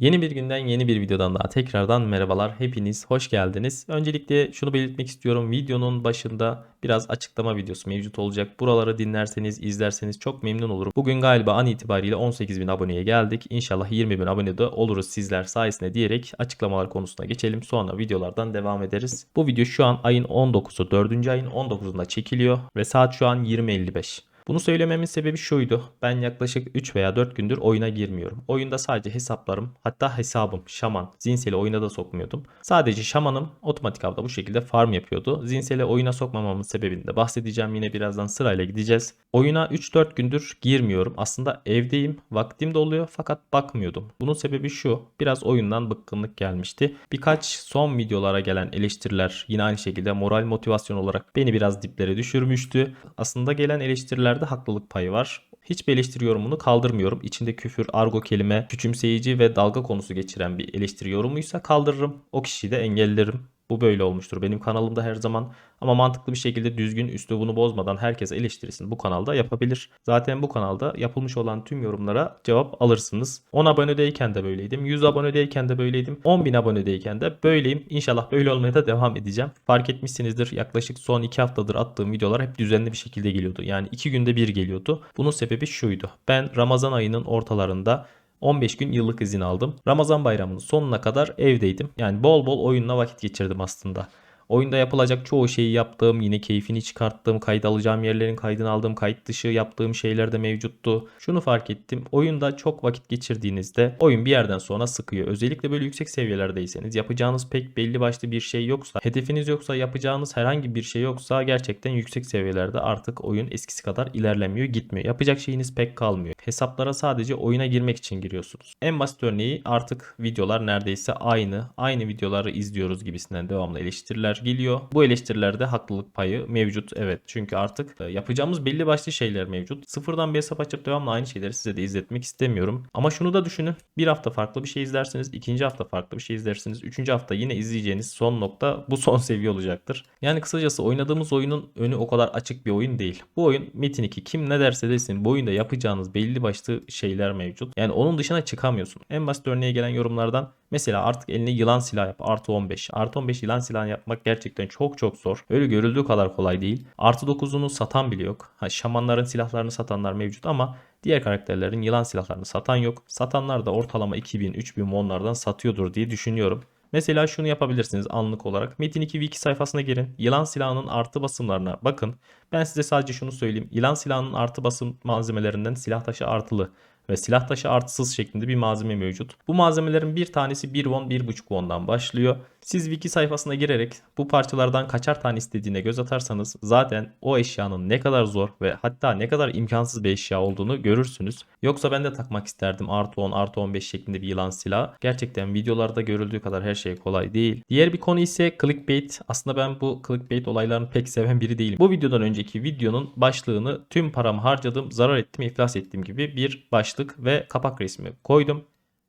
Yeni bir günden yeni bir videodan daha tekrardan merhabalar. Hepiniz hoş geldiniz. Öncelikle şunu belirtmek istiyorum. Videonun başında biraz açıklama videosu mevcut olacak. Buraları dinlerseniz, izlerseniz çok memnun olurum. Bugün galiba an itibariyle 18.000 aboneye geldik. İnşallah 20.000 abone de oluruz sizler sayesinde diyerek açıklamalar konusuna geçelim. Sonra videolardan devam ederiz. Bu video şu an ayın 19'u, 4. ayın 19'unda çekiliyor ve saat şu an 20.55. Bunu söylememin sebebi şuydu. Ben yaklaşık 3 veya 4 gündür oyuna girmiyorum. Oyunda sadece hesaplarım hatta hesabım Şaman. Zinsel'i oyuna da sokmuyordum. Sadece Şaman'ım otomatik avda bu şekilde farm yapıyordu. Zinsel'i oyuna sokmamamın sebebini de bahsedeceğim. Yine birazdan sırayla gideceğiz. Oyuna 3-4 gündür girmiyorum. Aslında evdeyim. Vaktim de oluyor fakat bakmıyordum. Bunun sebebi şu. Biraz oyundan bıkkınlık gelmişti. Birkaç son videolara gelen eleştiriler yine aynı şekilde moral motivasyon olarak beni biraz diplere düşürmüştü. Aslında gelen eleştirilerde haklılık payı var. Hiçbir eleştiri yorumunu kaldırmıyorum. İçinde küfür, argo kelime, küçümseyici ve dalga konusu geçiren bir eleştiri yorumuysa kaldırırım. O kişiyi de engellerim. Bu böyle olmuştur benim kanalımda her zaman. Ama mantıklı bir şekilde düzgün üslubunu bozmadan herkes eleştirisini bu kanalda yapabilir. Zaten bu kanalda yapılmış olan tüm yorumlara cevap alırsınız. 10 abonedeyken de böyleydim. 100 abonedeyken de böyleydim. 10 bin abonedeyken de böyleyim. İnşallah böyle olmaya da devam edeceğim. Fark etmişsinizdir yaklaşık son 2 haftadır attığım videolar hep düzenli bir şekilde geliyordu. Yani 2 günde bir geliyordu. Bunun sebebi şuydu. Ben Ramazan ayının ortalarında 15 gün yıllık izin aldım. Ramazan bayramının sonuna kadar evdeydim. Yani bol bol oyunla vakit geçirdim aslında. Oyunda yapılacak çoğu şeyi yaptığım, yine keyfini çıkarttığım, kayıt alacağım yerlerin kaydını aldığım, kayıt dışı yaptığım şeyler de mevcuttu. Şunu fark ettim. Oyunda çok vakit geçirdiğinizde oyun bir yerden sonra sıkıyor. Özellikle böyle yüksek seviyelerdeyseniz yapacağınız pek belli başlı bir şey yoksa, hedefiniz yoksa, yapacağınız herhangi bir şey yoksa gerçekten yüksek seviyelerde artık oyun eskisi kadar ilerlemiyor, gitmiyor. Yapacak şeyiniz pek kalmıyor. Hesaplara sadece oyuna girmek için giriyorsunuz. En basit örneği artık videolar neredeyse aynı. Aynı videoları izliyoruz gibisinden devamlı eleştiriler geliyor. Bu eleştirilerde haklılık payı mevcut. Evet çünkü artık e, yapacağımız belli başlı şeyler mevcut. Sıfırdan bir hesap açıp devamlı aynı şeyleri size de izletmek istemiyorum. Ama şunu da düşünün. Bir hafta farklı bir şey izlersiniz. ikinci hafta farklı bir şey izlersiniz. Üçüncü hafta yine izleyeceğiniz son nokta bu son seviye olacaktır. Yani kısacası oynadığımız oyunun önü o kadar açık bir oyun değil. Bu oyun Metin 2 kim ne derse desin bu oyunda yapacağınız belli başlı şeyler mevcut. Yani onun dışına çıkamıyorsun. En basit örneğe gelen yorumlardan Mesela artık eline yılan silah yap. Artı 15. Artı 15 yılan silahı yapmak gerçekten çok çok zor. Öyle görüldüğü kadar kolay değil. Artı 9'unu satan bile yok. Ha, şamanların silahlarını satanlar mevcut ama diğer karakterlerin yılan silahlarını satan yok. Satanlar da ortalama 2000 3000 monlardan satıyordur diye düşünüyorum. Mesela şunu yapabilirsiniz anlık olarak. Metin 2 wiki sayfasına girin. Yılan silahının artı basımlarına bakın. Ben size sadece şunu söyleyeyim. Yılan silahının artı basım malzemelerinden silah taşı artılı ve silah taşı artısız şeklinde bir malzeme mevcut. Bu malzemelerin bir tanesi 1 won 1.5 won'dan başlıyor. Siz wiki sayfasına girerek bu parçalardan kaçar tane istediğine göz atarsanız zaten o eşyanın ne kadar zor ve hatta ne kadar imkansız bir eşya olduğunu görürsünüz. Yoksa ben de takmak isterdim artı 10 artı 15 şeklinde bir yılan silah. Gerçekten videolarda görüldüğü kadar her şey kolay değil. Diğer bir konu ise clickbait. Aslında ben bu clickbait olaylarını pek seven biri değilim. Bu videodan önceki videonun başlığını tüm paramı harcadım, zarar ettim, iflas ettim gibi bir başlık ve kapak resmi koydum.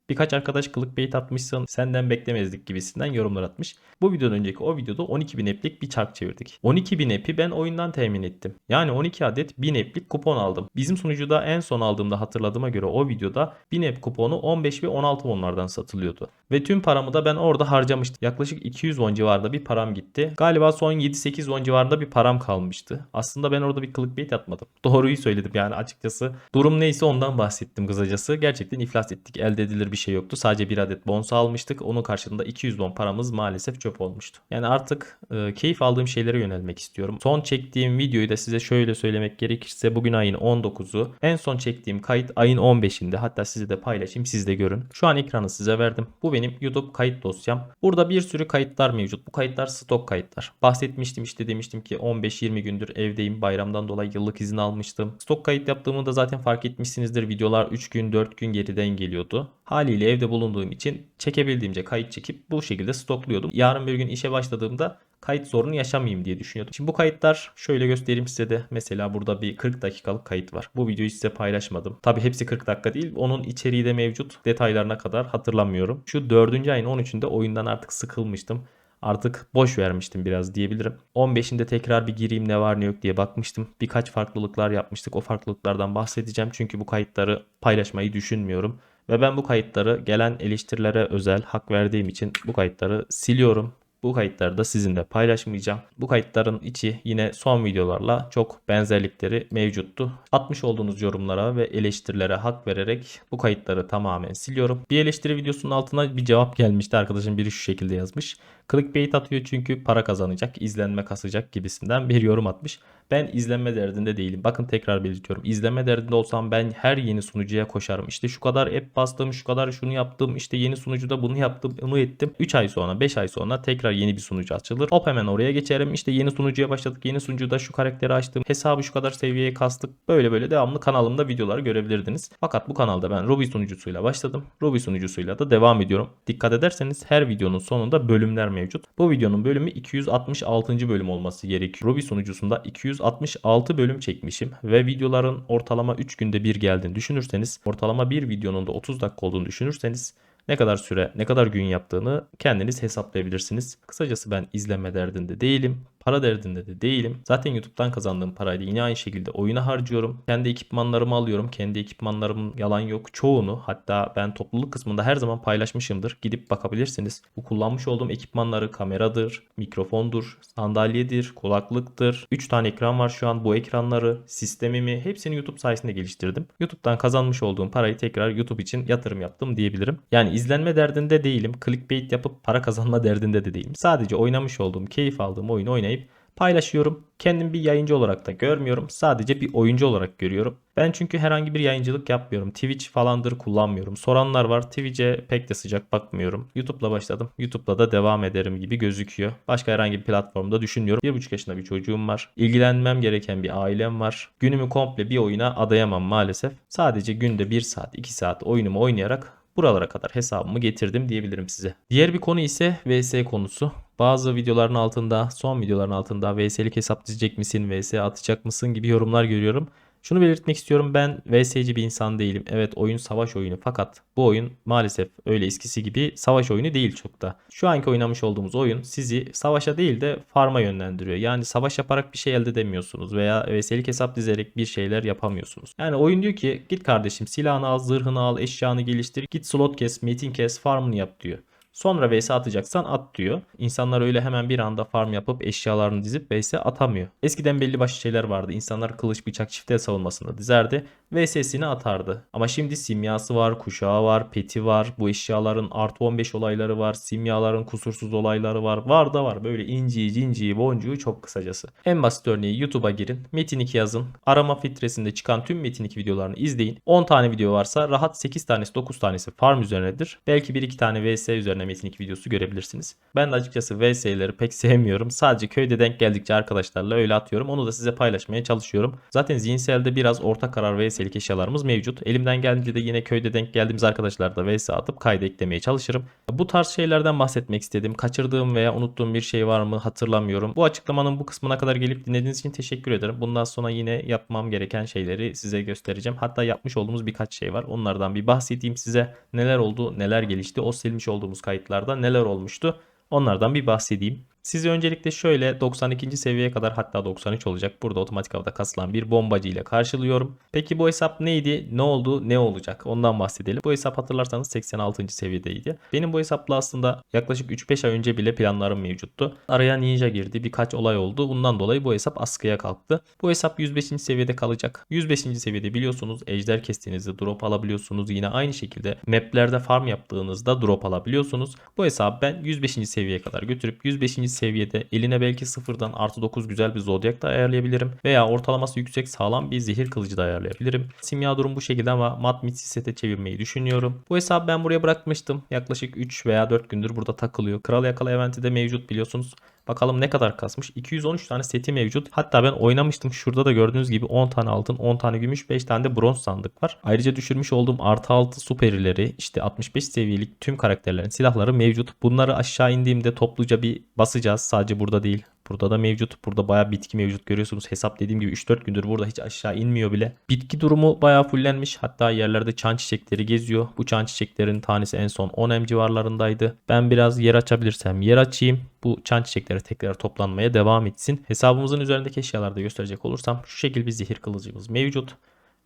Birkaç arkadaş clickbait atmışsın senden beklemezdik gibisinden yorumlar atmış. Bu videodan önceki o videoda 12.000 app'lik bir çark çevirdik. 12.000 app'i ben oyundan temin ettim. Yani 12 adet 1000 app'lik kupon aldım. Bizim sunucuda en son aldığımda hatırladığıma göre o videoda 1000 app kuponu 15 ve 16 wonlardan satılıyordu. Ve tüm paramı da ben orada harcamıştım. Yaklaşık 200 won civarında bir param gitti. Galiba son 7-8 won civarında bir param kalmıştı. Aslında ben orada bir clickbait atmadım. Doğruyu söyledim yani açıkçası. Durum neyse ondan bahsettim kısacası. Gerçekten iflas ettik. Elde edilir bir şey yoktu. Sadece bir adet bonus almıştık. Onun karşılığında 200 bon paramız maalesef çöp olmuştu. Yani artık e, keyif aldığım şeylere yönelmek istiyorum. Son çektiğim videoyu da size şöyle söylemek gerekirse bugün ayın 19'u. En son çektiğim kayıt ayın 15'inde. Hatta size de paylaşayım siz de görün. Şu an ekranı size verdim. Bu benim YouTube kayıt dosyam. Burada bir sürü kayıtlar mevcut. Bu kayıtlar stok kayıtlar. Bahsetmiştim işte demiştim ki 15-20 gündür evdeyim. Bayramdan dolayı yıllık izin almıştım. Stok kayıt yaptığımı da zaten fark etmişsinizdir. Videolar 3 gün 4 gün geriden geliyordu. Haliyle evde bulunduğum için çekebildiğimce kayıt çekip bu şekilde stokluyordum. Yarın bir gün işe başladığımda kayıt sorunu yaşamayayım diye düşünüyordum. Şimdi bu kayıtlar şöyle göstereyim size de. Mesela burada bir 40 dakikalık kayıt var. Bu videoyu size paylaşmadım. Tabi hepsi 40 dakika değil. Onun içeriği de mevcut. Detaylarına kadar hatırlamıyorum. Şu 4. ayın 13'ünde oyundan artık sıkılmıştım. Artık boş vermiştim biraz diyebilirim. 15'inde tekrar bir gireyim ne var ne yok diye bakmıştım. Birkaç farklılıklar yapmıştık. O farklılıklardan bahsedeceğim. Çünkü bu kayıtları paylaşmayı düşünmüyorum. Ve ben bu kayıtları gelen eleştirilere özel hak verdiğim için bu kayıtları siliyorum. Bu kayıtları da sizinle paylaşmayacağım. Bu kayıtların içi yine son videolarla çok benzerlikleri mevcuttu. Atmış olduğunuz yorumlara ve eleştirilere hak vererek bu kayıtları tamamen siliyorum. Bir eleştiri videosunun altına bir cevap gelmişti. Arkadaşım biri şu şekilde yazmış. Clickbait atıyor çünkü para kazanacak, izlenme kasacak gibisinden bir yorum atmış. Ben izlenme derdinde değilim. Bakın tekrar belirtiyorum. İzlenme derdinde olsam ben her yeni sunucuya koşarım. İşte şu kadar app bastım, şu kadar şunu yaptım, işte yeni sunucuda bunu yaptım, bunu ettim. 3 ay sonra, 5 ay sonra tekrar yeni bir sunucu açılır. Hop hemen oraya geçerim. İşte yeni sunucuya başladık. Yeni sunucuda şu karakteri açtım. Hesabı şu kadar seviyeye kastık. Böyle böyle devamlı kanalımda videolar görebilirdiniz. Fakat bu kanalda ben Ruby sunucusuyla başladım. Ruby sunucusuyla da devam ediyorum. Dikkat ederseniz her videonun sonunda bölümler mevcut. Bu videonun bölümü 266. bölüm olması gerekiyor. Ruby sunucusunda 266 bölüm çekmişim ve videoların ortalama 3 günde bir geldiğini düşünürseniz, ortalama bir videonun da 30 dakika olduğunu düşünürseniz ne kadar süre, ne kadar gün yaptığını kendiniz hesaplayabilirsiniz. Kısacası ben izlenme derdinde değilim. Para derdinde de değilim. Zaten YouTube'dan kazandığım parayı da yine aynı şekilde oyuna harcıyorum. Kendi ekipmanlarımı alıyorum. Kendi ekipmanlarımın yalan yok. Çoğunu hatta ben topluluk kısmında her zaman paylaşmışımdır. Gidip bakabilirsiniz. Bu kullanmış olduğum ekipmanları kameradır, mikrofondur, sandalyedir, kulaklıktır. 3 tane ekran var şu an. Bu ekranları, sistemimi hepsini YouTube sayesinde geliştirdim. YouTube'dan kazanmış olduğum parayı tekrar YouTube için yatırım yaptım diyebilirim. Yani izlenme derdinde değilim. Clickbait yapıp para kazanma derdinde de değilim. Sadece oynamış olduğum, keyif aldığım oyunu oynayıp paylaşıyorum. Kendim bir yayıncı olarak da görmüyorum. Sadece bir oyuncu olarak görüyorum. Ben çünkü herhangi bir yayıncılık yapmıyorum. Twitch falandır kullanmıyorum. Soranlar var. Twitch'e pek de sıcak bakmıyorum. YouTube'la başladım. YouTube'la da devam ederim gibi gözüküyor. Başka herhangi bir platformda düşünmüyorum. 1,5 yaşında bir çocuğum var. İlgilenmem gereken bir ailem var. Günümü komple bir oyuna adayamam maalesef. Sadece günde 1 saat 2 saat oyunumu oynayarak buralara kadar hesabımı getirdim diyebilirim size. Diğer bir konu ise VS konusu. Bazı videoların altında, son videoların altında VS'lik hesap dizecek misin, VS atacak mısın gibi yorumlar görüyorum. Şunu belirtmek istiyorum ben VS'ci bir insan değilim. Evet oyun savaş oyunu fakat bu oyun maalesef öyle eskisi gibi savaş oyunu değil çok da. Şu anki oynamış olduğumuz oyun sizi savaşa değil de farma yönlendiriyor. Yani savaş yaparak bir şey elde edemiyorsunuz veya VS'lik hesap dizerek bir şeyler yapamıyorsunuz. Yani oyun diyor ki git kardeşim silahını al, zırhını al, eşyanı geliştir, git slot kes, metin kes, farmını yap diyor. Sonra vs atacaksan at diyor. İnsanlar öyle hemen bir anda farm yapıp eşyalarını dizip vs atamıyor. Eskiden belli başlı şeyler vardı. İnsanlar kılıç bıçak çifte savunmasında dizerdi. VS'sini atardı. Ama şimdi simyası var, kuşağı var, peti var. Bu eşyaların artı 15 olayları var. Simyaların kusursuz olayları var. Var da var. Böyle inciyi, cinciyi, boncuğu çok kısacası. En basit örneği YouTube'a girin. Metin 2 yazın. Arama filtresinde çıkan tüm Metin 2 videolarını izleyin. 10 tane video varsa rahat 8 tanesi 9 tanesi farm üzerinedir. Belki 1-2 tane VS üzerine Metin 2 videosu görebilirsiniz. Ben de açıkçası VS'leri pek sevmiyorum. Sadece köyde denk geldikçe arkadaşlarla öyle atıyorum. Onu da size paylaşmaya çalışıyorum. Zaten zihinselde biraz orta karar VS'lik eşyalarımız mevcut. Elimden geldiğince de yine köyde denk geldiğimiz arkadaşlarla VS atıp kayda eklemeye çalışırım. Bu tarz şeylerden bahsetmek istedim. Kaçırdığım veya unuttuğum bir şey var mı hatırlamıyorum. Bu açıklamanın bu kısmına kadar gelip dinlediğiniz için teşekkür ederim. Bundan sonra yine yapmam gereken şeyleri size göstereceğim. Hatta yapmış olduğumuz birkaç şey var. Onlardan bir bahsedeyim size. Neler oldu, neler gelişti. O silmiş olduğumuz kayıtlarda neler olmuştu. Onlardan bir bahsedeyim. Sizi öncelikle şöyle 92. seviyeye kadar hatta 93 olacak. Burada otomatik havada kasılan bir bombacı ile karşılıyorum. Peki bu hesap neydi? Ne oldu? Ne olacak? Ondan bahsedelim. Bu hesap hatırlarsanız 86. seviyedeydi. Benim bu hesapla aslında yaklaşık 3-5 ay önce bile planlarım mevcuttu. Araya ninja girdi. Birkaç olay oldu. Bundan dolayı bu hesap askıya kalktı. Bu hesap 105. seviyede kalacak. 105. seviyede biliyorsunuz ejder kestiğinizde drop alabiliyorsunuz. Yine aynı şekilde maplerde farm yaptığınızda drop alabiliyorsunuz. Bu hesabı ben 105. seviyeye kadar götürüp 105 seviyede eline belki sıfırdan artı 9 güzel bir zodyak da ayarlayabilirim. Veya ortalaması yüksek sağlam bir zehir kılıcı da ayarlayabilirim. Simya durum bu şekilde ama mat mit sete çevirmeyi düşünüyorum. Bu hesabı ben buraya bırakmıştım. Yaklaşık 3 veya 4 gündür burada takılıyor. Kral yakala eventi de mevcut biliyorsunuz. Bakalım ne kadar kasmış. 213 tane seti mevcut. Hatta ben oynamıştım. Şurada da gördüğünüz gibi 10 tane altın, 10 tane gümüş, 5 tane de bronz sandık var. Ayrıca düşürmüş olduğum artı 6 süperileri, işte 65 seviyelik tüm karakterlerin silahları mevcut. Bunları aşağı indiğimde topluca bir basacağız. Sadece burada değil. Burada da mevcut. Burada bayağı bitki mevcut görüyorsunuz. Hesap dediğim gibi 3-4 gündür burada hiç aşağı inmiyor bile. Bitki durumu bayağı fullenmiş. Hatta yerlerde çan çiçekleri geziyor. Bu çan çiçeklerin tanesi en son 10 M civarlarındaydı. Ben biraz yer açabilirsem yer açayım. Bu çan çiçekleri tekrar toplanmaya devam etsin. Hesabımızın üzerindeki eşyalarda gösterecek olursam şu şekil bir zehir kılıcımız mevcut.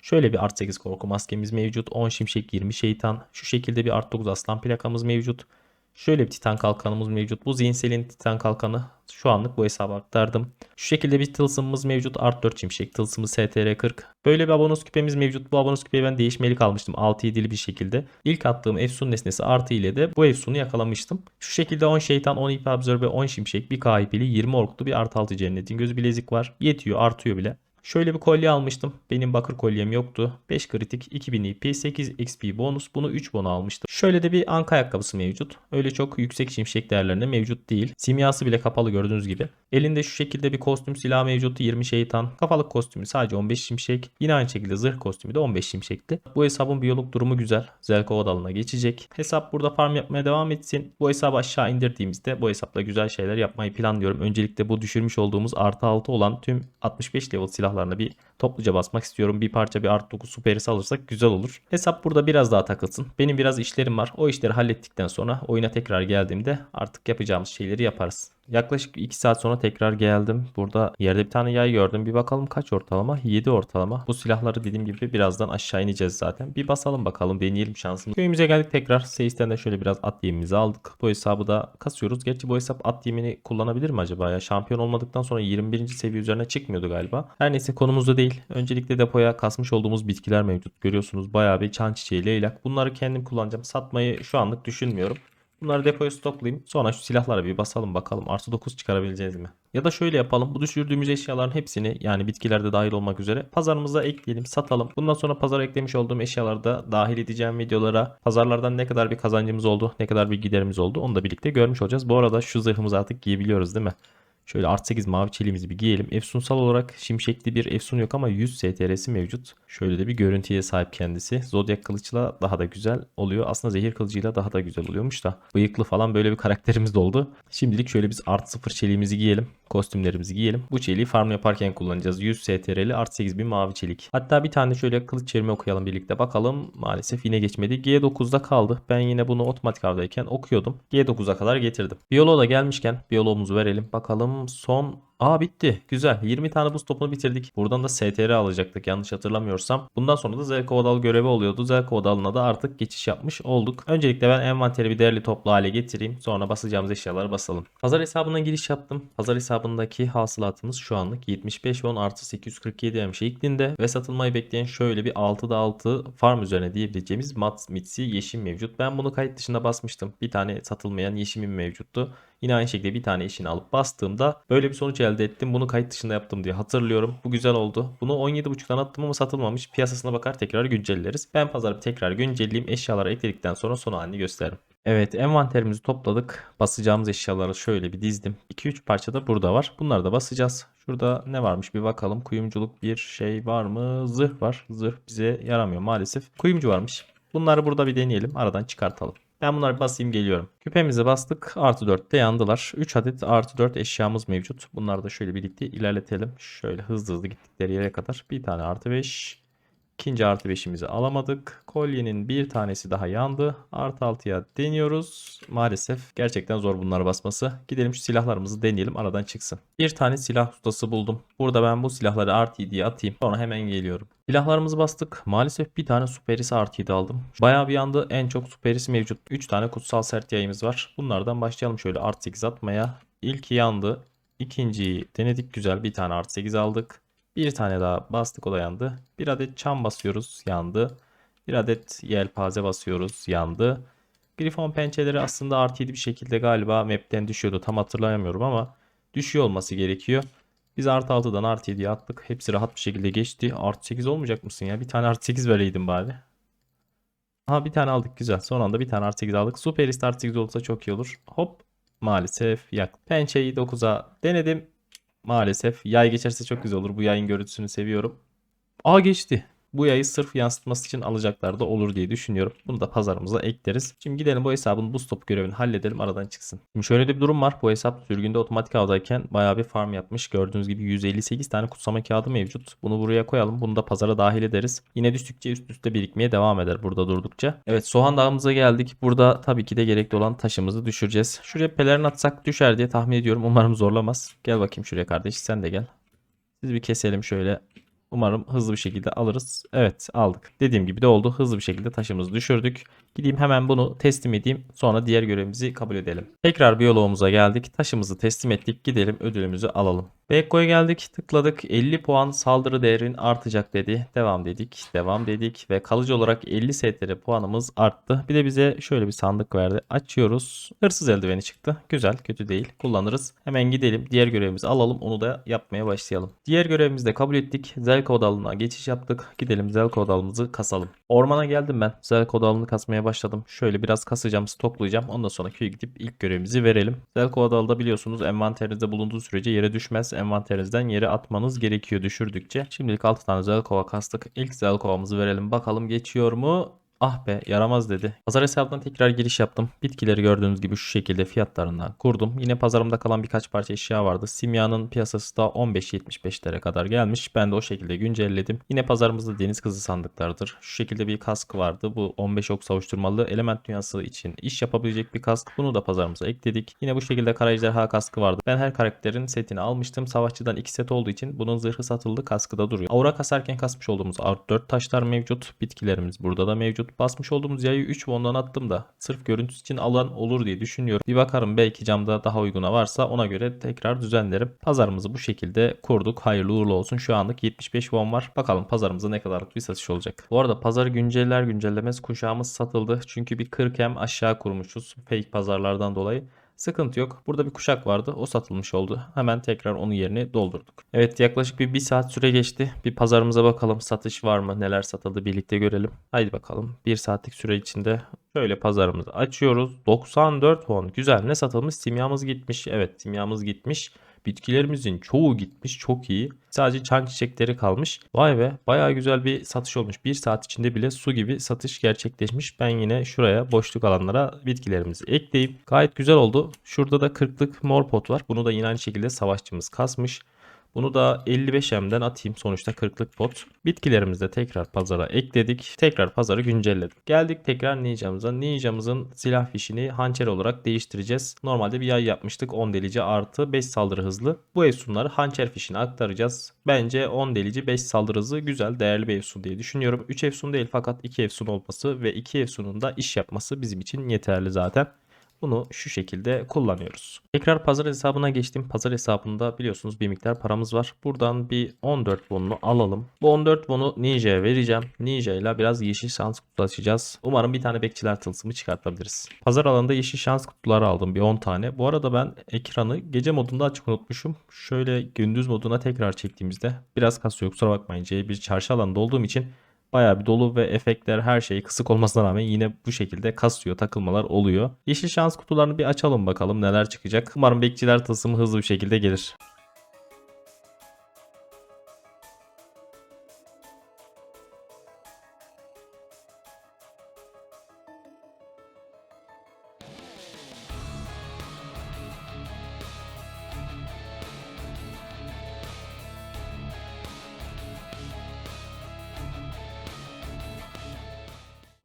Şöyle bir art 8 korku maskemiz mevcut. 10 şimşek 20 şeytan. Şu şekilde bir art 9 aslan plakamız mevcut. Şöyle bir titan kalkanımız mevcut. Bu zihinselin titan kalkanı şu anlık bu hesaba aktardım. Şu şekilde bir tılsımımız mevcut. Art 4 şimşek. Tılsımı STR 40. Böyle bir abonos küpemiz mevcut. Bu abonos küpeyi ben değişmeli kalmıştım. 6-7'li bir şekilde. İlk attığım Efsun nesnesi artı ile de bu Efsun'u yakalamıştım. Şu şekilde 10 şeytan, 10 ip absorbe, 10 şimşek, bir kahipeli, 20 orklu bir art 6 cennetin gözü bilezik var. Yetiyor artıyor bile. Şöyle bir kolye almıştım. Benim bakır kolyem yoktu. 5 kritik, 2000 IP, 8 XP bonus. Bunu 3 bono almıştım. Şöyle de bir anka ayakkabısı mevcut. Öyle çok yüksek şimşek değerlerinde mevcut değil. Simyası bile kapalı gördüğünüz gibi. Elinde şu şekilde bir kostüm silah mevcut. 20 şeytan. Kafalık kostümü sadece 15 şimşek. Yine aynı şekilde zırh kostümü de 15 şimşekti. Bu hesabın biyolog durumu güzel. Zelkova dalına geçecek. Hesap burada farm yapmaya devam etsin. Bu hesabı aşağı indirdiğimizde bu hesapla güzel şeyler yapmayı planlıyorum. Öncelikle bu düşürmüş olduğumuz artı 6 olan tüm 65 level silahlarına bir topluca basmak istiyorum. Bir parça bir art 9 süperisi alırsak güzel olur. Hesap burada biraz daha takılsın. Benim biraz işlerim var. O işleri hallettikten sonra oyuna tekrar geldiğimde artık yapacağımız şeyleri yaparız. Yaklaşık 2 saat sonra tekrar geldim. Burada yerde bir tane yay gördüm. Bir bakalım kaç ortalama? 7 ortalama. Bu silahları dediğim gibi birazdan aşağı ineceğiz zaten. Bir basalım bakalım deneyelim şansımızı. Köyümüze geldik tekrar. Seyisten de şöyle biraz at yemimizi aldık. Bu hesabı da kasıyoruz. Gerçi bu hesap at yemini kullanabilir mi acaba ya? Şampiyon olmadıktan sonra 21. seviye üzerine çıkmıyordu galiba. Her neyse konumuzda değil. Öncelikle depoya kasmış olduğumuz bitkiler mevcut. Görüyorsunuz bayağı bir çan çiçeği, leylak. Bunları kendim kullanacağım. Satmayı şu anlık düşünmüyorum. Bunları depoya stoklayayım. Sonra şu silahlara bir basalım bakalım. Artı 9 çıkarabileceğiz mi? Ya da şöyle yapalım. Bu düşürdüğümüz eşyaların hepsini yani bitkilerde dahil olmak üzere pazarımıza ekleyelim, satalım. Bundan sonra pazara eklemiş olduğum eşyaları da dahil edeceğim videolara. Pazarlardan ne kadar bir kazancımız oldu, ne kadar bir giderimiz oldu onu da birlikte görmüş olacağız. Bu arada şu zırhımızı artık giyebiliyoruz değil mi? Şöyle art 8 mavi çeliğimizi bir giyelim. Efsunsal olarak şimşekli bir efsun yok ama 100 STR'si mevcut. Şöyle de bir görüntüye sahip kendisi. Zodiac kılıçla daha da güzel oluyor. Aslında zehir kılıcıyla daha da güzel oluyormuş da. Bıyıklı falan böyle bir karakterimiz de oldu. Şimdilik şöyle biz art 0 çeliğimizi giyelim. Kostümlerimizi giyelim. Bu çeliği farm yaparken kullanacağız. 100 STR'li art 8 bir mavi çelik. Hatta bir tane şöyle kılıç çevirme okuyalım birlikte. Bakalım maalesef yine geçmedi. G9'da kaldı. Ben yine bunu otomatik avdayken okuyordum. G9'a kadar getirdim. Biyoloğa da gelmişken biyoloğumuzu verelim. Bakalım son Aa bitti. Güzel. 20 tane buz topunu bitirdik. Buradan da STR alacaktık yanlış hatırlamıyorsam. Bundan sonra da Zelkovadal görevi oluyordu. Zelkovadal'ına da artık geçiş yapmış olduk. Öncelikle ben envanteri bir değerli toplu hale getireyim. Sonra basacağımız eşyaları basalım. Pazar hesabına giriş yaptım. Pazar hesabındaki hasılatımız şu anlık 75 won artı 847 em şeklinde. Ve satılmayı bekleyen şöyle bir 6'da 6 farm üzerine diyebileceğimiz mat mitsi yeşim mevcut. Ben bunu kayıt dışında basmıştım. Bir tane satılmayan yeşimim mevcuttu. Yine aynı şekilde bir tane eşini alıp bastığımda böyle bir sonuç elde ettim. Bunu kayıt dışında yaptım diye hatırlıyorum. Bu güzel oldu. Bunu 17.5'tan attım ama satılmamış. Piyasasına bakar tekrar güncelleriz. Ben pazarı tekrar güncelleyeyim. Eşyaları ekledikten sonra son halini gösteririm. Evet envanterimizi topladık. Basacağımız eşyaları şöyle bir dizdim. 2-3 parça da burada var. Bunları da basacağız. Şurada ne varmış bir bakalım. Kuyumculuk bir şey var mı? Zırh var. Zırh bize yaramıyor maalesef. Kuyumcu varmış. Bunları burada bir deneyelim. Aradan çıkartalım. Ben bunları basayım geliyorum. Küpemize bastık. Artı 4'te yandılar. 3 adet artı 4 eşyamız mevcut. Bunları da şöyle birlikte ilerletelim. Şöyle hızlı hızlı gittikleri yere kadar. Bir tane artı 5. İkinci artı 5'imizi alamadık. Kolyenin bir tanesi daha yandı. Artı 6'ya deniyoruz. Maalesef gerçekten zor bunları basması. Gidelim şu silahlarımızı deneyelim aradan çıksın. Bir tane silah ustası buldum. Burada ben bu silahları artı diye atayım. Sonra hemen geliyorum. Silahlarımızı bastık. Maalesef bir tane süperisi artı 7 aldım. Bayağı bir yandı. En çok süperisi mevcut. 3 tane kutsal sert yayımız var. Bunlardan başlayalım şöyle artı 8 atmaya. İlki yandı. İkinciyi denedik güzel. Bir tane artı 8 aldık. Bir tane daha bastık o da yandı. Bir adet çam basıyoruz yandı. Bir adet yelpaze basıyoruz yandı. Grifon pençeleri aslında artı 7 bir şekilde galiba map'ten düşüyordu. Tam hatırlayamıyorum ama düşüyor olması gerekiyor. Biz artı 6'dan artı 7'ye attık. Hepsi rahat bir şekilde geçti. Artı 8 olmayacak mısın ya? Bir tane artı 8 vereydim bari. Ha bir tane aldık güzel. Son anda bir tane artı 8 aldık. Superist artı 8 olursa çok iyi olur. Hop maalesef yak. Pençeyi 9'a denedim. Maalesef yay geçerse çok güzel olur. Bu yayın görüntüsünü seviyorum. Aa geçti. Bu yayı sırf yansıtması için alacaklar da olur diye düşünüyorum. Bunu da pazarımıza ekleriz. Şimdi gidelim bu hesabın buz topu görevini halledelim aradan çıksın. Şimdi şöyle de bir durum var. Bu hesap sürgünde otomatik avdayken bayağı bir farm yapmış. Gördüğünüz gibi 158 tane kutsama kağıdı mevcut. Bunu buraya koyalım. Bunu da pazara dahil ederiz. Yine düştükçe üst üste birikmeye devam eder burada durdukça. Evet Soğan Dağımıza geldik. Burada tabii ki de gerekli olan taşımızı düşüreceğiz. Şuraya pelerin atsak düşer diye tahmin ediyorum. Umarım zorlamaz. Gel bakayım şuraya kardeş sen de gel. Siz bir keselim şöyle. Umarım hızlı bir şekilde alırız. Evet aldık. Dediğim gibi de oldu. Hızlı bir şekilde taşımızı düşürdük. Gideyim hemen bunu teslim edeyim. Sonra diğer görevimizi kabul edelim. Tekrar biyoloğumuza geldik. Taşımızı teslim ettik. Gidelim ödülümüzü alalım. Beyko'ya geldik. Tıkladık. 50 puan saldırı değerin artacak dedi. Devam dedik. Devam dedik. Ve kalıcı olarak 50 STR puanımız arttı. Bir de bize şöyle bir sandık verdi. Açıyoruz. Hırsız eldiveni çıktı. Güzel. Kötü değil. Kullanırız. Hemen gidelim. Diğer görevimizi alalım. Onu da yapmaya başlayalım. Diğer görevimizi de kabul ettik. Zelka odalına geçiş yaptık. Gidelim Zelka odalımızı kasalım. Ormana geldim ben. Zelka odalını kasmaya başladım. Şöyle biraz kasacağım, stoklayacağım. Ondan sonra köye gidip ilk görevimizi verelim. Zelka odalı biliyorsunuz envanterinizde bulunduğu sürece yere düşmez. Envanterinizden yere atmanız gerekiyor düşürdükçe. Şimdilik 6 tane Zelkova kastık. İlk Zelkova'mızı verelim. Bakalım geçiyor mu? Ah be yaramaz dedi. Pazar hesabından tekrar giriş yaptım. Bitkileri gördüğünüz gibi şu şekilde fiyatlarından kurdum. Yine pazarımda kalan birkaç parça eşya vardı. Simya'nın piyasası da 15.75'lere kadar gelmiş. Ben de o şekilde güncelledim. Yine pazarımızda deniz kızı sandıklardır. Şu şekilde bir kask vardı. Bu 15 ok savuşturmalı element dünyası için iş yapabilecek bir kask. Bunu da pazarımıza ekledik. Yine bu şekilde kara ejderha kaskı vardı. Ben her karakterin setini almıştım. Savaşçıdan 2 set olduğu için bunun zırhı satıldı. Kaskı da duruyor. Aura kasarken kasmış olduğumuz art 4 taşlar mevcut. Bitkilerimiz burada da mevcut. Basmış olduğumuz yayı 3 won'dan attım da sırf görüntüsü için alan olur diye düşünüyorum. Bir bakarım belki camda daha uyguna varsa ona göre tekrar düzenlerim. Pazarımızı bu şekilde kurduk. Hayırlı uğurlu olsun. Şu anlık 75 won var. Bakalım pazarımızda ne kadarlık bir satış olacak. Bu arada pazarı günceller güncellemez kuşağımız satıldı. Çünkü bir 40 hem aşağı kurmuşuz. Fake pazarlardan dolayı. Sıkıntı yok. Burada bir kuşak vardı. O satılmış oldu. Hemen tekrar onun yerini doldurduk. Evet yaklaşık bir, bir saat süre geçti. Bir pazarımıza bakalım. Satış var mı? Neler satıldı birlikte görelim. Haydi bakalım. Bir saatlik süre içinde şöyle pazarımızı açıyoruz. 94 won. Güzel. Ne satılmış? Simyamız gitmiş. Evet simyamız gitmiş. Bitkilerimizin çoğu gitmiş. Çok iyi. Sadece çan çiçekleri kalmış. Vay be bayağı güzel bir satış olmuş. Bir saat içinde bile su gibi satış gerçekleşmiş. Ben yine şuraya boşluk alanlara bitkilerimizi ekleyip gayet güzel oldu. Şurada da 40'lık mor pot var. Bunu da yine aynı şekilde savaşçımız kasmış. Bunu da 55M'den atayım sonuçta 40'lık pot. Bitkilerimizi de tekrar pazara ekledik. Tekrar pazarı güncelledik. Geldik tekrar ninjamıza. Ninjamızın silah fişini hançer olarak değiştireceğiz. Normalde bir yay yapmıştık 10 delici artı 5 saldırı hızlı. Bu efsunları hançer fişine aktaracağız. Bence 10 delici 5 saldırı hızı güzel değerli bir efsun diye düşünüyorum. 3 efsun değil fakat 2 efsun olması ve 2 efsunun da iş yapması bizim için yeterli zaten. Bunu şu şekilde kullanıyoruz. Tekrar pazar hesabına geçtim. Pazar hesabında biliyorsunuz bir miktar paramız var. Buradan bir 14 won'unu alalım. Bu 14 won'u Ninja'ya vereceğim. Ninja ile biraz yeşil şans kutusu açacağız. Umarım bir tane bekçiler tılsımı çıkartabiliriz. Pazar alanında yeşil şans kutuları aldım bir 10 tane. Bu arada ben ekranı gece modunda açık unutmuşum. Şöyle gündüz moduna tekrar çektiğimizde biraz kasıyor kusura bakmayın. C1 çarşı alanında olduğum için Bayağı bir dolu ve efektler her şey kısık olmasına rağmen yine bu şekilde kasıyor takılmalar oluyor. Yeşil şans kutularını bir açalım bakalım neler çıkacak. Umarım bekçiler tılsımı hızlı bir şekilde gelir.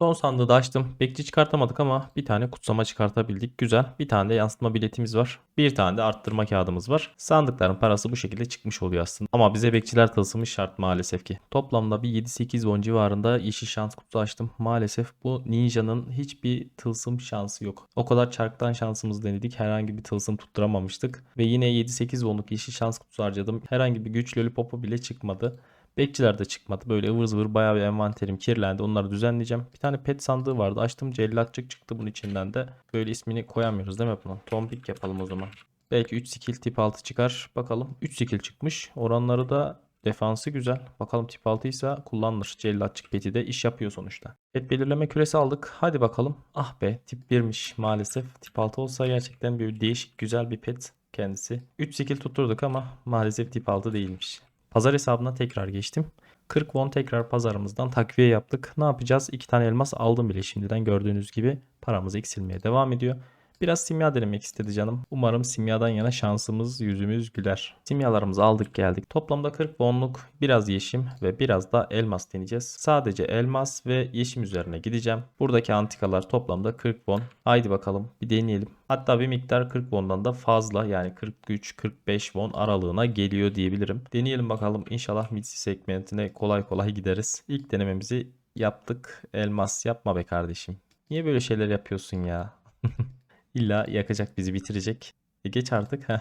Son sandığı da açtım. Bekçi çıkartamadık ama bir tane kutsama çıkartabildik. Güzel. Bir tane de yansıtma biletimiz var. Bir tane de arttırma kağıdımız var. Sandıkların parası bu şekilde çıkmış oluyor aslında. Ama bize bekçiler tılsımı şart maalesef ki. Toplamda bir 7-8 won civarında yeşil şans kutusu açtım. Maalesef bu ninjanın hiçbir tılsım şansı yok. O kadar çarktan şansımızı denedik. Herhangi bir tılsım tutturamamıştık. Ve yine 7-8 wonluk yeşil şans kutusu harcadım. Herhangi bir güç lollipopu bile çıkmadı. Bekçiler de çıkmadı. Böyle ıvır zıvır bayağı bir envanterim kirlendi. Onları düzenleyeceğim. Bir tane pet sandığı vardı. Açtım cellatçık çıktı bunun içinden de. Böyle ismini koyamıyoruz değil mi bunun? Tompik yapalım o zaman. Belki 3 skill tip 6 çıkar. Bakalım. 3 skill çıkmış. Oranları da defansı güzel. Bakalım tip 6 ise kullanılır. Cellatçık peti de iş yapıyor sonuçta. Pet belirleme küresi aldık. Hadi bakalım. Ah be tip 1'miş maalesef. Tip 6 olsa gerçekten bir değişik güzel bir pet kendisi. 3 skill tutturduk ama maalesef tip 6 değilmiş. Pazar hesabına tekrar geçtim. 40 won tekrar pazarımızdan takviye yaptık. Ne yapacağız? 2 tane elmas aldım bile şimdiden gördüğünüz gibi paramız eksilmeye devam ediyor. Biraz simya denemek istedi canım. Umarım simyadan yana şansımız yüzümüz güler. Simyalarımızı aldık geldik. Toplamda 40 wonluk biraz yeşim ve biraz da elmas deneyeceğiz. Sadece elmas ve yeşim üzerine gideceğim. Buradaki antikalar toplamda 40 won. Haydi bakalım bir deneyelim. Hatta bir miktar 40 won'dan da fazla yani 43-45 won aralığına geliyor diyebilirim. Deneyelim bakalım inşallah midsi segmentine kolay kolay gideriz. İlk denememizi yaptık. Elmas yapma be kardeşim. Niye böyle şeyler yapıyorsun ya? İlla yakacak bizi bitirecek. E geç artık. Heh.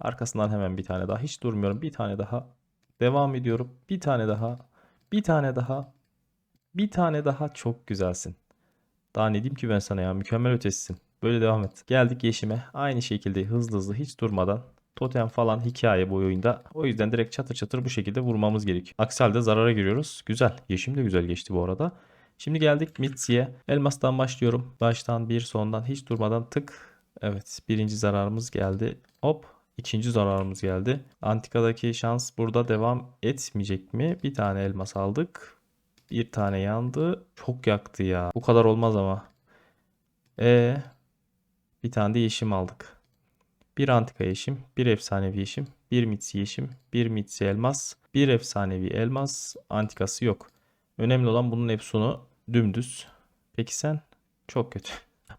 Arkasından hemen bir tane daha. Hiç durmuyorum. Bir tane daha. Devam ediyorum. Bir tane daha. Bir tane daha. Bir tane daha. Çok güzelsin. Daha ne diyeyim ki ben sana ya. Mükemmel ötesisin. Böyle devam et. Geldik yeşime. Aynı şekilde hızlı hızlı hiç durmadan. Totem falan hikaye bu oyunda. O yüzden direkt çatır çatır bu şekilde vurmamız gerekiyor. Aksi halde zarara giriyoruz. Güzel. Yeşim de güzel geçti bu arada. Şimdi geldik Mitsi'ye. Elmas'tan başlıyorum. Baştan bir sondan hiç durmadan tık. Evet birinci zararımız geldi. Hop ikinci zararımız geldi. Antika'daki şans burada devam etmeyecek mi? Bir tane elmas aldık. Bir tane yandı. Çok yaktı ya. Bu kadar olmaz ama. E bir tane de yeşim aldık. Bir antika yeşim, bir efsanevi yeşim, bir mitsi yeşim, bir mitsi elmas, bir efsanevi elmas, antikası yok. Önemli olan bunun hepsini dümdüz. Peki sen? Çok kötü.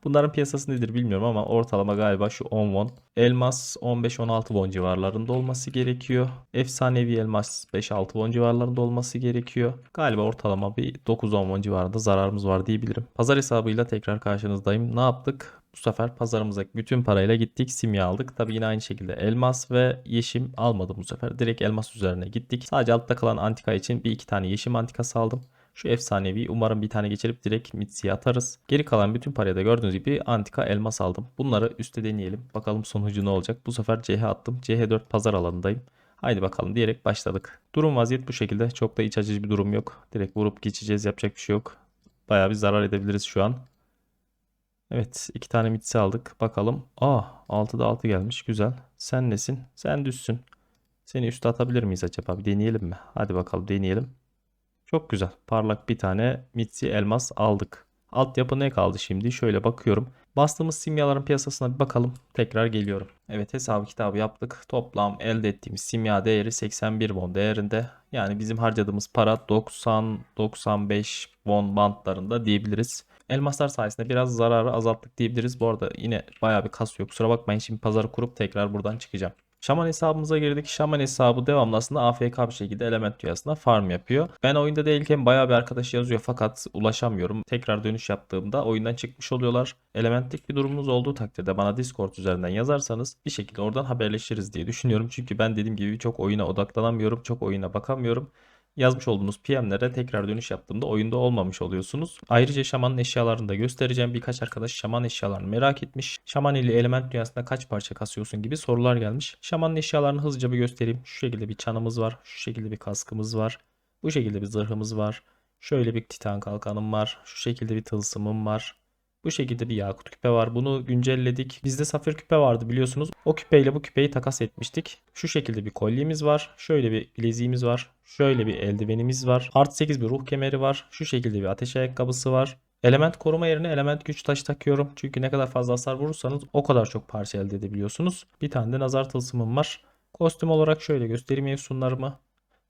Bunların piyasası nedir bilmiyorum ama ortalama galiba şu 10 won. Elmas 15-16 won civarlarında olması gerekiyor. Efsanevi elmas 5-6 won civarlarında olması gerekiyor. Galiba ortalama bir 9-10 won civarında zararımız var diyebilirim. Pazar hesabıyla tekrar karşınızdayım. Ne yaptık? Bu sefer pazarımızdaki bütün parayla gittik simya aldık. Tabi yine aynı şekilde elmas ve yeşim almadım bu sefer. Direkt elmas üzerine gittik. Sadece altta kalan antika için bir iki tane yeşim antikası aldım. Şu efsanevi umarım bir tane geçirip direkt Mitsi'ye atarız. Geri kalan bütün paraya da gördüğünüz gibi antika elmas aldım. Bunları üstte deneyelim. Bakalım sonucu ne olacak. Bu sefer CH attım. CH4 pazar alanındayım. Haydi bakalım diyerek başladık. Durum vaziyet bu şekilde. Çok da iç açıcı bir durum yok. Direkt vurup geçeceğiz. Yapacak bir şey yok. Bayağı bir zarar edebiliriz şu an. Evet iki tane mitsi aldık. Bakalım. Aa 6'da 6 gelmiş. Güzel. Sen nesin? Sen düzsün. Seni üste atabilir miyiz acaba? Bir deneyelim mi? Hadi bakalım deneyelim. Çok güzel. Parlak bir tane Mitsi elmas aldık. Altyapı ne kaldı şimdi? Şöyle bakıyorum. Bastığımız simyaların piyasasına bir bakalım. Tekrar geliyorum. Evet hesabı kitabı yaptık. Toplam elde ettiğimiz simya değeri 81 won değerinde. Yani bizim harcadığımız para 90-95 won bantlarında diyebiliriz. Elmaslar sayesinde biraz zararı azalttık diyebiliriz. Bu arada yine baya bir kas yok. Kusura bakmayın şimdi pazarı kurup tekrar buradan çıkacağım. Şaman hesabımıza girdik. Şaman hesabı devamlı aslında AFK bir şekilde element dünyasında farm yapıyor. Ben oyunda değilken bayağı bir arkadaş yazıyor fakat ulaşamıyorum. Tekrar dönüş yaptığımda oyundan çıkmış oluyorlar. Elementlik bir durumunuz olduğu takdirde bana Discord üzerinden yazarsanız bir şekilde oradan haberleşiriz diye düşünüyorum. Çünkü ben dediğim gibi çok oyuna odaklanamıyorum. Çok oyuna bakamıyorum yazmış olduğunuz PM'lere tekrar dönüş yaptığımda oyunda olmamış oluyorsunuz. Ayrıca şamanın eşyalarını da göstereceğim. Birkaç arkadaş şaman eşyalarını merak etmiş. Şaman ile element dünyasında kaç parça kasıyorsun gibi sorular gelmiş. Şamanın eşyalarını hızlıca bir göstereyim. Şu şekilde bir çanımız var. Şu şekilde bir kaskımız var. Bu şekilde bir zırhımız var. Şöyle bir titan kalkanım var. Şu şekilde bir tılsımım var. Bu şekilde bir yakut küpe var. Bunu güncelledik. Bizde safir küpe vardı biliyorsunuz. O küpeyle bu küpeyi takas etmiştik. Şu şekilde bir kolyemiz var. Şöyle bir bileziğimiz var. Şöyle bir eldivenimiz var. Art 8 bir ruh kemeri var. Şu şekilde bir ateş ayakkabısı var. Element koruma yerine element güç taşı takıyorum. Çünkü ne kadar fazla hasar vurursanız o kadar çok parça elde edebiliyorsunuz. Bir tane de nazar tılsımım var. Kostüm olarak şöyle göstereyim efsunlarımı.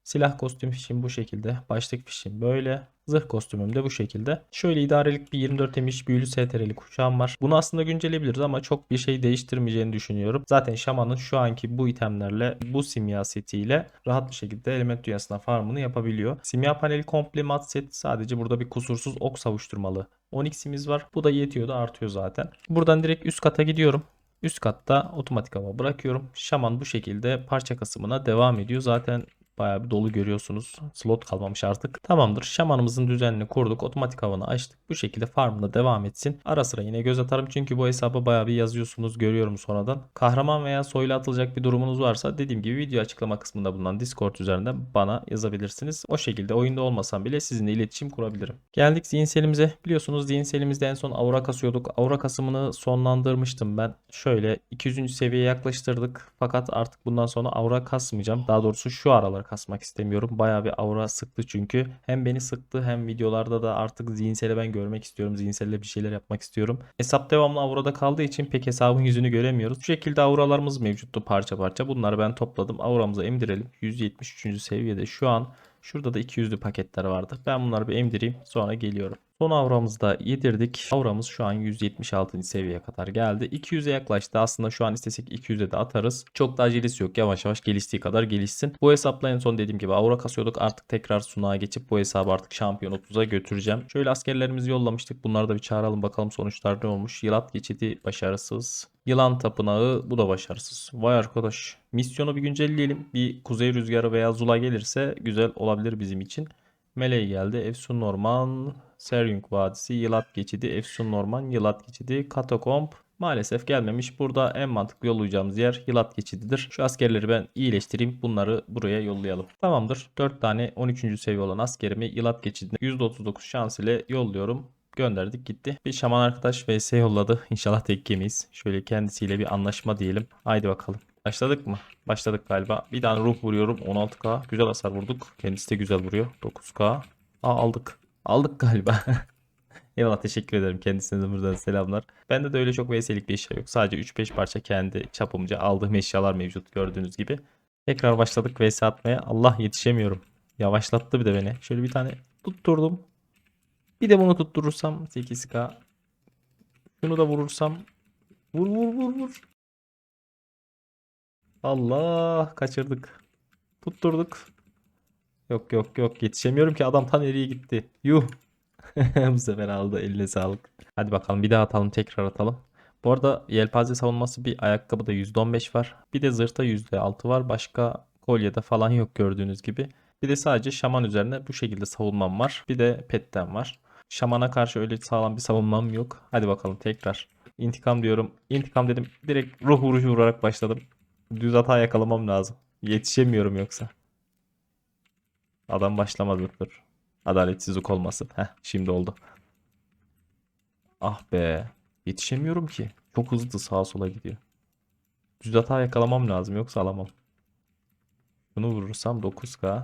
Silah kostüm fişim bu şekilde. Başlık fişim böyle. Zırh kostümüm de bu şekilde. Şöyle idarelik bir 24 emiş büyülü STR'li kuşağım var. Bunu aslında güncelleyebiliriz ama çok bir şey değiştirmeyeceğini düşünüyorum. Zaten şamanın şu anki bu itemlerle bu simya setiyle rahat bir şekilde element dünyasına farmını yapabiliyor. Simya paneli komple mat set sadece burada bir kusursuz ok savuşturmalı. 10x'imiz var. Bu da yetiyor da artıyor zaten. Buradan direkt üst kata gidiyorum. Üst katta otomatik hava bırakıyorum. Şaman bu şekilde parça kasımına devam ediyor. Zaten Bayağı bir dolu görüyorsunuz. Slot kalmamış artık. Tamamdır. Şamanımızın düzenini kurduk. Otomatik havanı açtık. Bu şekilde farmda devam etsin. Ara sıra yine göz atarım çünkü bu hesaba bayağı bir yazıyorsunuz. Görüyorum sonradan. Kahraman veya soyla atılacak bir durumunuz varsa dediğim gibi video açıklama kısmında bulunan Discord üzerinden bana yazabilirsiniz. O şekilde oyunda olmasam bile sizinle iletişim kurabilirim. Geldik zihinselimize. Biliyorsunuz zihinselimizde en son aura kasıyorduk. Aura kasımını sonlandırmıştım ben. Şöyle 200. seviyeye yaklaştırdık. Fakat artık bundan sonra aura kasmayacağım. Daha doğrusu şu aralar kadar kasmak istemiyorum. Bayağı bir aura sıktı çünkü. Hem beni sıktı hem videolarda da artık zihinseli ben görmek istiyorum. Zihinselle bir şeyler yapmak istiyorum. Hesap devamlı aurada kaldığı için pek hesabın yüzünü göremiyoruz. Bu şekilde auralarımız mevcuttu parça parça. Bunları ben topladım. Auramıza emdirelim. 173. seviyede şu an. Şurada da 200'lü paketler vardı. Ben bunları bir emdireyim. Sonra geliyorum. Son avramızı da yedirdik. Avramız şu an 176. seviyeye kadar geldi. 200'e yaklaştı. Aslında şu an istesek 200'e de atarız. Çok da acelesi yok. Yavaş yavaş geliştiği kadar gelişsin. Bu hesapla en son dediğim gibi avra kasıyorduk. Artık tekrar sunağa geçip bu hesabı artık şampiyon 30'a götüreceğim. Şöyle askerlerimizi yollamıştık. Bunları da bir çağıralım bakalım sonuçlar ne olmuş. Yılat geçidi başarısız. Yılan tapınağı bu da başarısız. Vay arkadaş. Misyonu bir güncelleyelim. Bir kuzey rüzgarı veya zula gelirse güzel olabilir bizim için. Meleği geldi. Efsun Norman, Seryung Vadisi, Yılat Geçidi, Efsun Norman, Yılat Geçidi, Katakomb maalesef gelmemiş. Burada en mantıklı yollayacağımız yer Yılat Geçididir. Şu askerleri ben iyileştireyim. Bunları buraya yollayalım. Tamamdır. 4 tane 13. seviye olan askerimi Yılat Geçidi'ne %39 şans ile yolluyorum. Gönderdik gitti. Bir şaman arkadaş vs yolladı. İnşallah tek yemeyiz. Şöyle kendisiyle bir anlaşma diyelim. Haydi bakalım. Başladık mı? Başladık galiba. Bir tane ruh vuruyorum. 16k. Güzel hasar vurduk. Kendisi de güzel vuruyor. 9k. Aa aldık. Aldık galiba. Eyvallah teşekkür ederim. Kendisine de buradan selamlar. Bende de öyle çok VS'lik bir eşya yok. Sadece 3-5 parça kendi çapımca aldığım eşyalar mevcut gördüğünüz gibi. Tekrar başladık VS atmaya. Allah yetişemiyorum. Yavaşlattı bir de beni. Şöyle bir tane tutturdum. Bir de bunu tutturursam 8k. Şunu da vurursam. Vur vur vur vur. Allah kaçırdık. Tutturduk. Yok yok yok yetişemiyorum ki adam tan nereye gitti. Yuh. Bu sefer aldı eline sağlık. Hadi bakalım bir daha atalım tekrar atalım. Bu arada yelpaze savunması bir ayakkabıda %15 var. Bir de zırhta %6 var. Başka kolyede falan yok gördüğünüz gibi. Bir de sadece şaman üzerine bu şekilde savunmam var. Bir de petten var. Şamana karşı öyle sağlam bir savunmam yok. Hadi bakalım tekrar. İntikam diyorum. İntikam dedim. Direkt ruh vuruşu vurarak başladım. Düz hata yakalamam lazım. Yetişemiyorum yoksa. Adam başlamadı. Dur. Adaletsizlik olmasın. Heh şimdi oldu. Ah be. Yetişemiyorum ki. Çok hızlı sağa sola gidiyor. Düz hata yakalamam lazım yoksa alamam. Şunu vurursam 9k.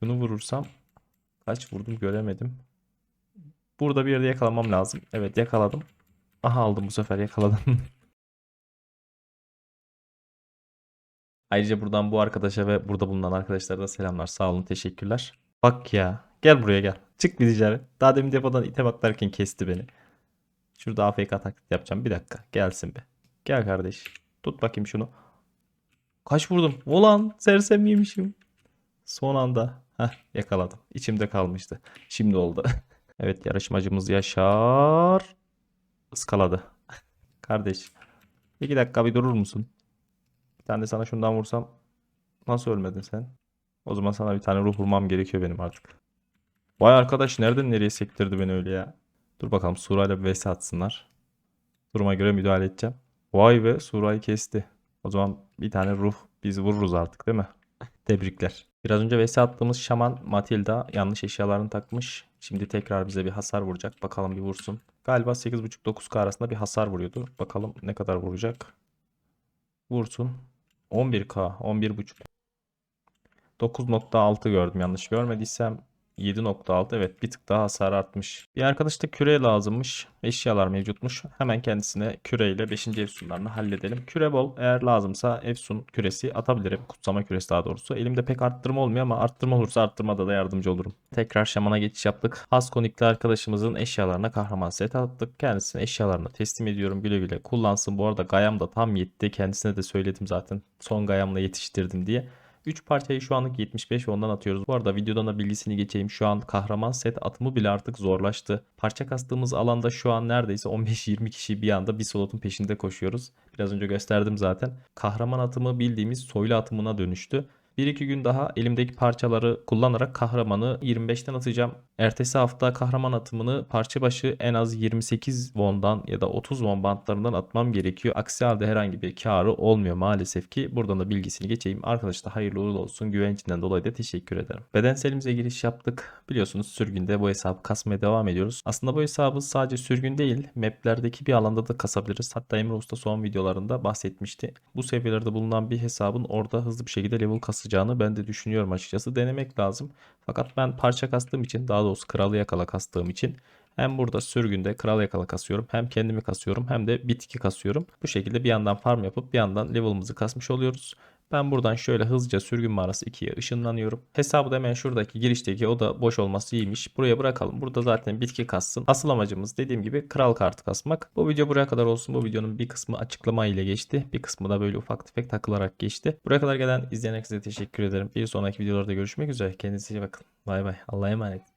Şunu vurursam kaç vurdum göremedim. Burada bir yerde yakalamam lazım. Evet yakaladım. Aha aldım bu sefer yakaladım. Ayrıca buradan bu arkadaşa ve burada bulunan arkadaşlara da selamlar. Sağ olun, teşekkürler. Bak ya. Gel buraya gel. Çık bir dışarı. Daha demin depodan ite bak derken kesti beni. Şurada AFK taklit yapacağım. Bir dakika. Gelsin be. Gel kardeş. Tut bakayım şunu. Kaç vurdum? Ulan sersem yemişim. Son anda. Heh yakaladım. İçimde kalmıştı. Şimdi oldu. evet yarışmacımız Yaşar. Iskaladı. Kardeş. İki dakika bir durur musun? Bir tane de sana şundan vursam nasıl ölmedin sen? O zaman sana bir tane ruh vurmam gerekiyor benim artık. Vay arkadaş nereden nereye sektirdi beni öyle ya. Dur bakalım Sura'yla bir vs atsınlar. Duruma göre müdahale edeceğim. Vay be Sura'yı kesti. O zaman bir tane ruh biz vururuz artık değil mi? Tebrikler. Biraz önce vs attığımız şaman Matilda yanlış eşyalarını takmış. Şimdi tekrar bize bir hasar vuracak. Bakalım bir vursun. Galiba 8.5-9k arasında bir hasar vuruyordu. Bakalım ne kadar vuracak. Vursun. 11k, 11.5. 9.6 gördüm yanlış görmediysem. 7.6 evet bir tık daha hasar artmış. Bir arkadaşta küre lazımmış. Eşyalar mevcutmuş. Hemen kendisine küreyle 5. efsunlarını halledelim. Küre bol. Eğer lazımsa efsun küresi atabilirim. Kutsama küresi daha doğrusu. Elimde pek arttırma olmuyor ama arttırma olursa arttırmada da yardımcı olurum. Tekrar şamana geçiş yaptık. Haskonik'te arkadaşımızın eşyalarına kahraman set attık. Kendisine eşyalarını teslim ediyorum. Güle güle kullansın. Bu arada Gayam da tam yetti. Kendisine de söyledim zaten. Son Gayam'la yetiştirdim diye. 3 parçayı şu anlık 75 ondan atıyoruz. Bu arada videodan da bilgisini geçeyim. Şu an kahraman set atımı bile artık zorlaştı. Parça kastığımız alanda şu an neredeyse 15-20 kişi bir anda bir slotun peşinde koşuyoruz. Biraz önce gösterdim zaten. Kahraman atımı bildiğimiz soylu atımına dönüştü. 1-2 gün daha elimdeki parçaları kullanarak kahramanı 25'ten atacağım. Ertesi hafta kahraman atımını parça başı en az 28 won'dan ya da 30 won bantlarından atmam gerekiyor. Aksi halde herhangi bir karı olmuyor maalesef ki. Buradan da bilgisini geçeyim. Arkadaşlar hayırlı uğurlu olsun. Güvencinden dolayı da teşekkür ederim. Bedenselimize giriş yaptık. Biliyorsunuz sürgünde bu hesabı kasmaya devam ediyoruz. Aslında bu hesabı sadece sürgün değil maplerdeki bir alanda da kasabiliriz. Hatta Emre Usta son videolarında bahsetmişti. Bu seviyelerde bulunan bir hesabın orada hızlı bir şekilde level kasılması kasacağını ben de düşünüyorum açıkçası. Denemek lazım. Fakat ben parça kastığım için daha doğrusu kralı yakala kastığım için hem burada sürgünde kral yakala kasıyorum hem kendimi kasıyorum hem de bitki kasıyorum. Bu şekilde bir yandan farm yapıp bir yandan level'ımızı kasmış oluyoruz. Ben buradan şöyle hızlıca sürgün mağarası 2'ye ışınlanıyorum. Hesabı da hemen şuradaki girişteki o da boş olması iyiymiş. Buraya bırakalım. Burada zaten bitki kassın. Asıl amacımız dediğim gibi kral kartı kasmak. Bu video buraya kadar olsun. Bu videonun bir kısmı açıklama ile geçti. Bir kısmı da böyle ufak tefek takılarak geçti. Buraya kadar gelen izleyen herkese teşekkür ederim. Bir sonraki videolarda görüşmek üzere. Kendinize iyi bakın. Bay bay. Allah'a emanet.